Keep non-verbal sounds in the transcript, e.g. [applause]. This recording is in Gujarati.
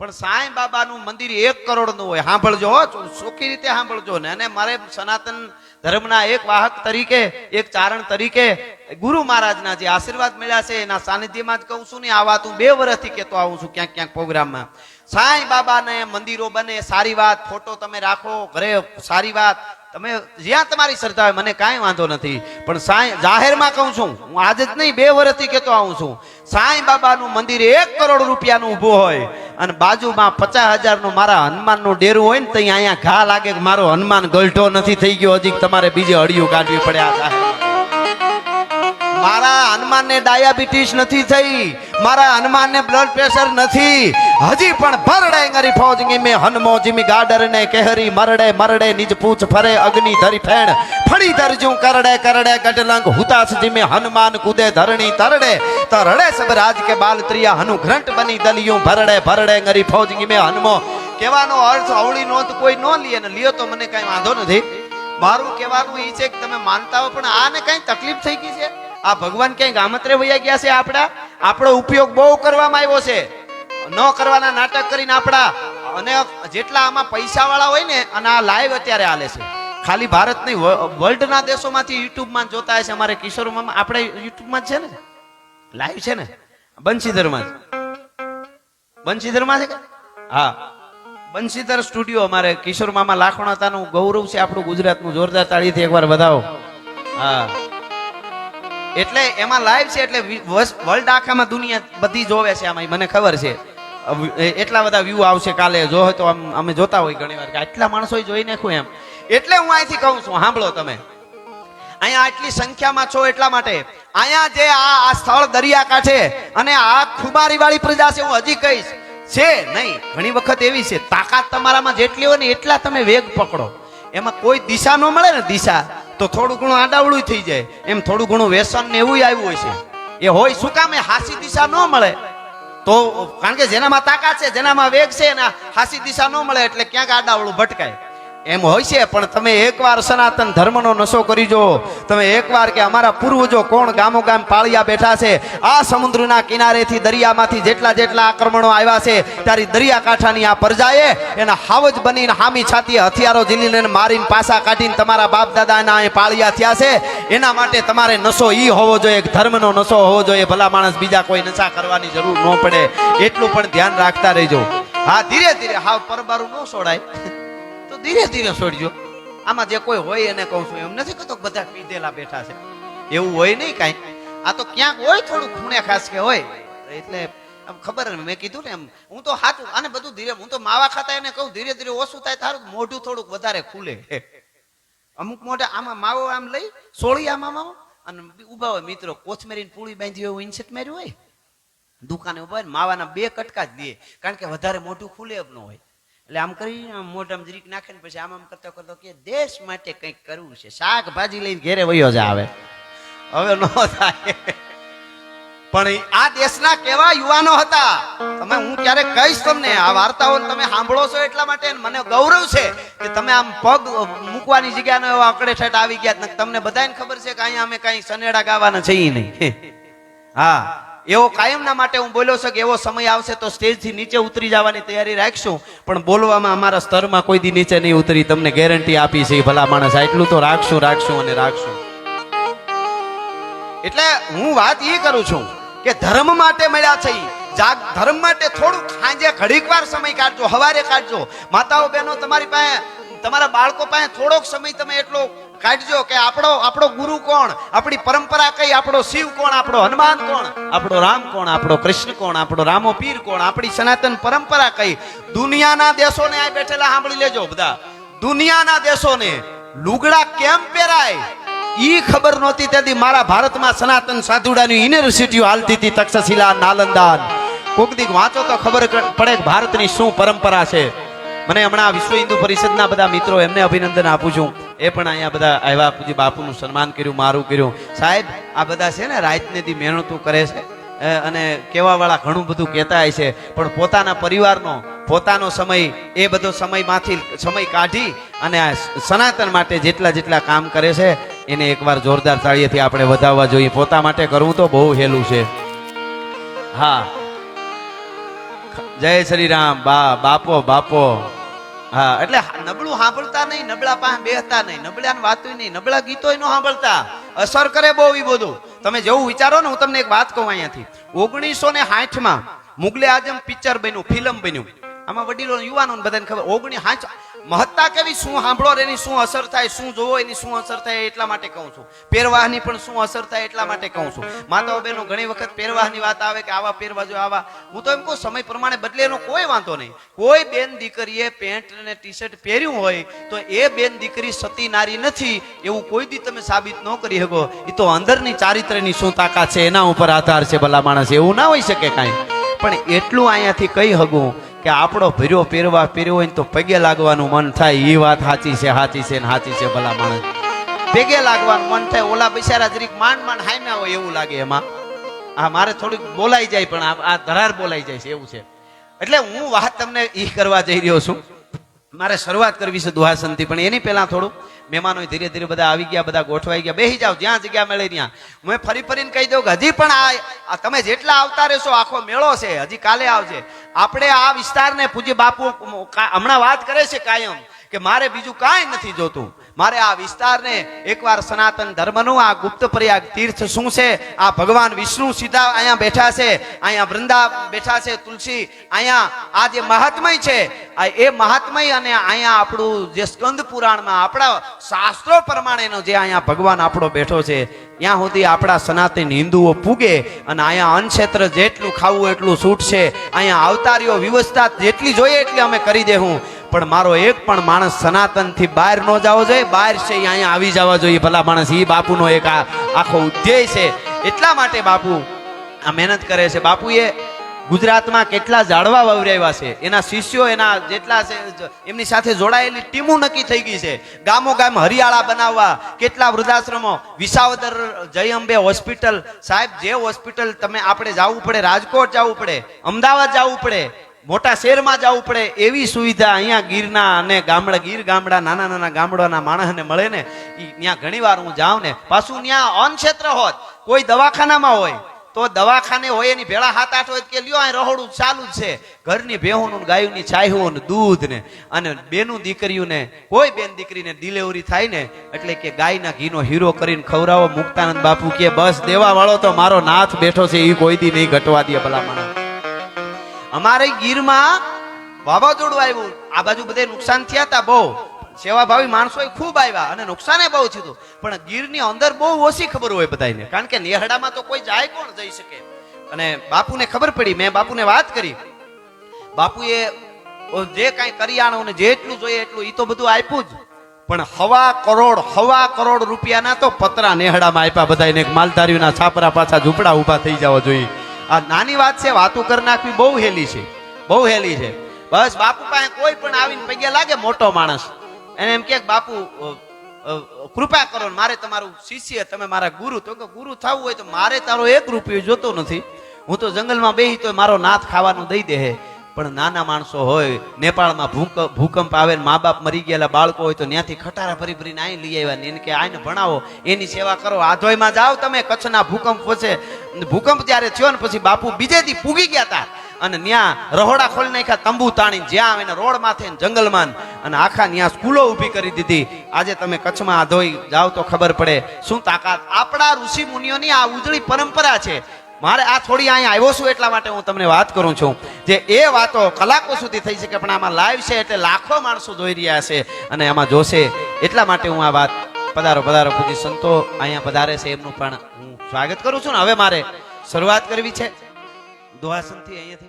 પણ સાંઈ બાબાનું મંદિર એક કરોડનું હોય. સાંભળજો ચોખ્ખી રીતે સાંભળજો ને. અને મારે સનાતન ધર્મના એક વાહક તરીકે, એક ચારણ તરીકે ગુરુ મહારાજના જે આશીર્વાદ મળ્યા છે, એના સાનિધ્યમાં જ કહું છું ને, આ વાત હું બે વર્ષથી કહેતો આવું છું ક્યાંક ક્યાંક પ્રોગ્રામમાં. સાંઈ બાબાને મંદિરો બને, સારી વાત, ફોટો તમે રાખો, ઘરે સારી વાત તમે જ્યાં તમારી શ્રદ્ધા મને કાંઈ વાંધો નથી પણ સાંઈ, જાહેરમાં કહું છું, હું આજે જ નહીં, બે વર્ષથી કહેતો આવું છું સાંઈ બાબાનું મંદિર એક કરોડ રૂપિયાનું ઊભું હોય અને બાજુમાં પચાસ હજારનું મારા હનુમાનનું ડેરું હોય ને ત્યાં અહીંયા ઘા લાગે કે મારો હનુમાન ગલઢો નથી થઈ ગયો, હજી તમારે બીજે અડિયું કાઢવી પડે આ જાહેરમાં. મારા હનુમાનને ડાયાબિટીસ નથી થઈ, મારા હનુમાનને બ્લડ પ્રેશર નથી. હજી પણ ભરડે ગરી ફૌજ મે હનમો જીમી ગાડર ને કેહરી, મરડે મરડે, નિજ પૂછ ફરે, અગ્નિ ધરી ફેણ. ફળી ધરજું, કરડે કરડે, ગઢલંગ હુતાસ જીમે હનુમાન કુદે, ધરણી તરડે. તરડે સબ રાજ કે બાલ ત્રિયા, હનુ ઘ્રંટ બની દલિયું, ભરડે ભરડે ગરી ફૌજ મે હનમો. કહેવાનો અર્થ અવળી નોંધ કોઈ ન લે ને લ્યો તો મને કઈ વાંધો નથી. મારું કહેવાનું એ છે કે તમે માનતા હો, પણ આને કઈ તકલીફ થઈ ગઈ છે? આ ભગવાન ક્યાંય ગામત્રે વયા ગયા છે આપણા? આપણો ઉપયોગ બહુ કરવામાં આવ્યો છે. ન કરવાના નાટક કરીને આપણા અને જેટલા આમાં પૈસા વાળા હોય ને, અને આ લાઈવ અત્યારે હાલે છે. ખાલી ભારત નહીં વર્લ્ડના દેશોમાંથી યુટ્યુબમાં જોતા હશે અમારે કિશોરમાં આપણે યુટ્યુબમાં છે ને? લાઈવ છે ને? બંશીધરમાં બંશીધરમાં છે કે? હા. બંશીધર સ્ટુડિયો અમારે કિશોર મામા લાખોણાતાનું ગૌરવ છે આપણું ગુજરાતનું. જોરદાર તાળીથી એકવાર વધાવો. હા. એટલે એમાં લાઈવ છે એટલે વર્લ્ડ આખામાં દુનિયા બધી જોવે છે આમાં મને ખબર છે. એટલા બધા વ્યૂ આવશે કાલે, જો હોય તો આમ અમે જોતા હોય ઘણી વાર આટલા માણસો જોઈ નાખું એમ. એટલે હું અહીંથી કહું છું, સાંભળો તમે. અહીંયા આટલી સંખ્યામાં છો એટલા માટે. અહીંયા જે આ આ સ્થળ દરિયાકાંઠે અને આ ખુમારી વાળી પ્રજા છે, હું હજી કહીશ, છે નહીં, ઘણી વખત એવી છે, તાકાત તમારામાં જેટલી હોય ને એટલા તમે વેગ પકડો. એમાં કોઈ દિશા ન મળે ને દિશા. તો થોડું ઘણું આડાવડું થઈ જાય. એમ થોડું ઘણું વ્યસન ને એવું આવ્યું હોય છે. એ હોય શું કામ? એ હાસી દિશા ન મળે. તો કારણ કે જેનામાં તાકાત છે, જેનામાં વેગ છે, એના હાસી દિશા ન મળે એટલે ક્યાંક આડાવડું ભટકાય. એમ હોય છે, પણ તમે એકવાર સનાતન ધર્મનો નશો કરી જો, તમે એકવાર કે અમારા પૂર્વજો કોણ ગામો ગામ પાળિયા બેઠા છે, આ સમુદ્રના કિનારેથી દરિયામાંથી જેટલા જેટલા આક્રમણો આવ્યા છે ત્યારે દરિયાકાંઠાની આ પ્રજાએ એના હાવજ બનીને હામી છાતીએ હથિયારો ઝીલીને મારીને પાસા કાઢીને તમારા બાપ દાદાના એ પાળિયા થયા છે. એના માટે તમારે નશો ઈ હોવો જોઈએ ધર્મનો નશો હોવો જોઈએ, ભલા માણસ બીજા કોઈ નશા કરવાની જરૂર ન પડે. એટલું પણ ધ્યાન રાખતા રહેજો. હા, ધીરે ધીરે, હાવ પરબારું ન છોડાય. ધીરે ધીરે છોડજો આમાં જે કોઈ હોય એને કહું છું, એમ નથી કહેતો બધા પીધેલા બેઠા છે. એવું હોય નહીં કાંઈ. આ તો ક્યાંક હોય થોડું ખૂણે ખાસ કે હોય. એટલે ખબર મેં કીધું ને એમ, હું તો હાથું અને બધું ધીરે, હું તો માવા ખાતા એને કહું, ધીરે ધીરે ઓછું થાય, તારું મોઢું થોડુંક વધારે ખુલે. અમુક મોઢા આમાં માવો આમ લઈ, સોળી આમાં માવો, અને ઊભા હોય મિત્રો, કોથમેરીને પૂળી બાંધી હોય ઇન્સેટ માર્યું હોય. દુકાને ઊભા હોય માવાના બે કટકા જ દે, કારણ કે વધારે મોઢું ખુલે એમ ન હોય. એટલે આમ કરી મોઢામ જરીક નાખે ને પછી આમ આમ કરતો કરતો કે દેશ માટે કંઈક કરવું છે. શાકભાજી લઈને ઘેરે વયો જ આવે. હવે ન થાય. પણ આ દેશના કેવા યુવાનો હતા? તમે હું ક્યારે કહીશ તમને? આ વાર્તાઓ તમે સાંભળો છો એટલા માટે મને ગૌરવ છે કે તમે આમ પગ મૂકવાની જગ્યાનો એવા આંકડે ઠેઠ આવી ગયા તમને બધાને ખબર છે કે અહીંયા અમે કાંઈ સનેડા ગાવાના છીએ નહીં. [laughs] હા. એવો કાયમના માટે હું બોલ્યો છું કે એવો સમય આવશે તો સ્ટેજથી નીચે ઉતરી જવાની તૈયારી રાખશું. પણ બોલવામાં અમારા સ્તરમાં કોઈ દી નીચે નહીં ઉતરી. તમને ગેરંટી આપી છે ભલા માણસ. એટલું તો રાખશું રાખશું અને રાખશું. એટલે હું વાત એ કરું છું કે ધર્મ માટે મળ્યા છે જાગ, ધર્મ માટે થોડું સાંજે ઘડીક વાર સમય કાઢજો, હવારે કાઢજો. માતાઓ, બહેનો, તમારી પાસે, તમારા બાળકો પાસે થોડોક સમય તમે એટલો કાઢજો કે આપણો આપણો ગુરુ કોણ? આપણી પરંપરા કઈ? આપણો શિવ કોણ? આપણો હનુમાન કોણ? આપણો રામ કોણ? આપણો કૃષ્ણ કોણ? આપણો રામો પીર કોણ? આપણી સનાતન પરંપરા કઈ? દુનિયાના દેશોને આ બેઠેલા સાંભળી લેજો બધા. દુનિયાના દેશોને લુગડા કેમ પહેરાય? ઈ ખબર નહોતી તેથી મારા ભારતમાં સનાતન સાધુડાની યુનિવર્સિટીઓ હાલતી હતી તક્ષશિલા નાલંદા કોક દીક વાંચો તો ખબર પડે કે ભારતની શું પરંપરા છે. મને હમણાં વિશ્વ હિન્દુ પરિષદના બધા મિત્રો એમને અભિનંદન આપું છું. એ પણ અહીંયા બધા આવ્યા પૂજી બાપુનું સન્માન કર્યું, મારું કર્યું. સાહેબ, આ બધા છે ને રાતને દી મહેનતું કરે છે. અને કહેવાવાળા ઘણું બધું કહેતા હોય છે. પણ પોતાના પરિવારનો, પોતાનો સમય, એ બધો સમયમાંથી સમય કાઢી અને સનાતન માટે જેટલા જેટલા કામ કરે છે, એને એકવાર જોરદાર તાળીએથી આપણે વધાવવા જોઈએ. પોતા માટે કરવું તો બહુ હેલું છે. હા. જય શ્રી રામ. બા, બાપો બાપો. હા, એટલે નબળું સાંભળતા નહીં, નબળા પાસે બેહતા નહીં નબળા વાતો નહીં, નબળા ગીતો ન સાંભળતા. અસર કરે બહુ એ બધું. તમે જેવું વિચારો ને, હું તમને એક વાત કહું અહીંયાથી. ઓગણીસો ને સાઠમાં મુગલે આઝમ પિક્ચર બન્યું, ફિલ્મ બન્યું. આમાં વડીલો યુવાનો બધાને ખબર ઓગણી સાઠ મહત્તા કેવી? શું સાંભળો એની, શું અસર થાય, શું જોવો એની, શું અસર થાય એટલા માટે કહું છું. પહેરવાની પણ શું અસર થાય એટલા માટે કહું છું. માતાઓ બહેનો, ઘણી વખત પહેરવાની વાત આવે કે આવા પહેરવા આવા. હું તો એમ કહું, સમય પ્રમાણે બદલે એનો કોઈ વાંધો નહીં. કોઈ બેન દીકરીએ પેન્ટ અને ટી શર્ટ પહેર્યું હોય તો એ બેન દીકરી સતી નારી નથી. એવું કોઈ દી તમે સાબિત ન કરી શકો. એ તો અંદરની ચારિત્રની શું તાકાત છે? એના ઉપર આધાર છે ભલા માણસ. એવું ના હોઈ શકે કાંઈ. પણ એટલું અહીંયાથી કહી હગું કે આપણો ભીરો પહેરવા પહેર્યો હોય તો પગે લાગવાનું મન થાય. એ વાત સાચી છે સાચી છે ને સાચી છે ભલા માણસ. પગે લાગવાનું મન થાય. ઓલા બિચારા જરીક માંડ માંડ હામ્યા હોય એવું લાગે એમાં. આ મારે થોડીક બોલાઈ જાય પણ આ ધરાર બોલાઈ જાય છે, એવું છે. એટલે હું વાત તમને ઈ કરવા જઈ રહ્યો છું. મારે શરૂઆત કરવી છે દુહાસનથી, પણ એની પહેલાં થોડું. મહેમાનો ધીરે ધીરે બધા આવી ગયા, બધા ગોઠવાઈ ગયા. બેસી જાઓ, જ્યાં જગ્યા મળે ત્યાં. હું ફરી ફરીને કહી દઉં કે હજી પણ આ તમે જેટલા આવતા રહેશો આખો મેળો છે, હજી કાલે આવજે. આપણે આ વિસ્તારને પૂજ્ય બાપુ હમણાં વાત કરે છે કાયમ કે મારે બીજું કાંઈ નથી જોતું. મારે આ વિસ્તારને એકવાર સનાતન ધર્મનું, આ ગુપ્ત પ્રયાગ તીર્થ શું છે? આ ભગવાન વિષ્ણુ સીધા અહીંયા બેઠા છે, અહીંયા વૃંદા બેઠા છે, તુલસી, અહીંયા આ જે મહાત્મય છે, આ એ મહાત્મય અને અહીંયા આપણું જે સ્કંદ પુરાણમાં આપણા શાસ્ત્રો પ્રમાણેનો જે અહીંયા ભગવાન આપણો બેઠો છે, ત્યાં સુધી આપણા સનાતન હિન્દુઓ પૂગે અને અહીંયા અન્નક્ષેત્ર જેટલું ખાવું એટલું છૂટશે, અહીંયા અવતારીઓ વ્યવસ્થા જેટલી જોઈએ એટલી અમે કરી દેવું પણ મારો એક પણ માણસ સનાતનથી બહાર ન જવો જોઈએ. બહાર છે અહીંયા આવી જવા જોઈએ ભલા માણસ. એ બાપુનો એક આ આખો ઉદ્દેય છે. એટલા માટે બાપુ આ મહેનત કરે છે. બાપુએ ગુજરાતમાં કેટલા ઝાડવા વવરાવ્યા છે. એના શિષ્યો, એના જેટલા છે એમની સાથે જોડાયેલી ટીમો નક્કી થઈ ગઈ છે. ગામો ગામ હરિયાળા બનાવવા, કેટલા વૃદ્ધાશ્રમો, વિસાવદર જય અંબે હોસ્પિટલ. સાહેબ, જે હોસ્પિટલ તમે આપણે જવું પડે, રાજકોટ જવું પડે, અમદાવાદ જવું પડે મોટા શહેરમાં જવું પડે એવી સુવિધા અહીંયા ગીરના અને ગામડા ગીર ગામડા, નાના નાના ગામડાના માણસને મળે ને એ ત્યાં ઘણીવાર હું જાઉં ને, પાછું ત્યાં અનક્ષેત્ર ક્ષેત્ર હોત, કોઈ દવાખાનામાં હોય, તો દવાખાને હોય એની ભેળા હાથ આઠ હોય કે લ્યો અહીં રહોડું ચાલુ જ છે. ઘરની ભેહોનું ગાયુંની છાયું ને દૂધ ને, અને બેનું દીકરીઓને, કોઈ બેન દીકરીને ડિલિવરી થાય ને, એટલે કે ગાયના ઘીનો હીરો કરીને ખવડાવો, મુક્તાનંદ બાપુ કે, બસ દેવા વાળો તો મારો નાથ બેઠો છે એ કોઈ દી નહીં ઘટવા દે ભલા માણસ. અમારે ગીરમાં વાવાઝોડું આવ્યું. આ બાજુ બધે નુકસાન થયા હતા બહુ. સેવાભાવી માણસો ખૂબ આવ્યા અને નુકસાને બહુ થયું. પણ ગીરની અંદર બહુ ઓછી ખબર હોય બધાને કારણ કે નેહડામાં તો કોઈ જાય કોણ, જઈ શકે. અને બાપુને ખબર પડી, મેં બાપુને વાત કરી. બાપુએ જે કાંઈ ને જેટલું જોઈએ એટલું એ તો બધું આપ્યું જ. પણ હવા કરોડ હવા કરોડ રૂપિયાના તો પતરા નેહડામાં આપ્યા બધાને માલધારીઓના છાપરા પાછા ઝૂંપડા ઊભા થઈ જવા જોઈએ. આ નાની વાત છે, વાતું કરી નાખવી બહુ હેલી છે, બહુ હેલી છે. બસ બાપુ પાસે કોઈ પણ આવીને પગે લાગે મોટો માણસ. એને એમ કે, બાપુ કૃપા કરો મારે તમારું શિષ્ય, તમે મારા ગુરુ. તો કે, ગુરુ થવું હોય તો મારે તારો એક રૂપિયો જોતો નથી. હું તો જંગલમાં બેહી તો મારો નાથ ખાવાનું દઈ દે પણ નાના માણસો હોય, નેપાળમાં ભૂકંપ ભૂકંપ આવે ને મા બાપ મરી ગયેલા બાળકો હોય તો ત્યાંથી ખટારા ભરી ભરીને અહીં લઈ આવ્યા ને એને કે આને ભણાવો, એની સેવા કરો આધોઈમાં જાઓ તમે, કચ્છના ભૂકંપ વચ્ચે. ભૂકંપ જ્યારે થયો ને પછી બાપુ બીજે દી પૂગી ગયા હતા અને ત્યાં રહોડા ખોલી નાખ્યા, તંબુ તાણી જ્યાં આવે ને રોડ માથે જંગલમાં અને આખા ત્યાં સ્કૂલો ઊભી કરી દીધી. આજે તમે કચ્છમાં આધોઈ જાઓ તો ખબર પડે. શું તાકાત? આપણા ઋષિ મુનિઓની આ ઉજળી પરંપરા છે. મારે આ થોડી અહીંયા આવ્યો છું એટલા માટે હું તમને વાત કરું છું. જે એ વાતો કલાકો સુધી થઈ શકે પણ આમાં લાઈવ છે એટલે લાખો માણસો જોઈ રહ્યા છે અને આમાં જોશે એટલા માટે હું આ વાત પધારો પધારો પૂજી સંતો અહીંયા પધારે છે એમનું પણ હું સ્વાગત કરું છું ને. હવે મારે શરૂઆત કરવી છે. દોહાસનથી અહીંયાથી.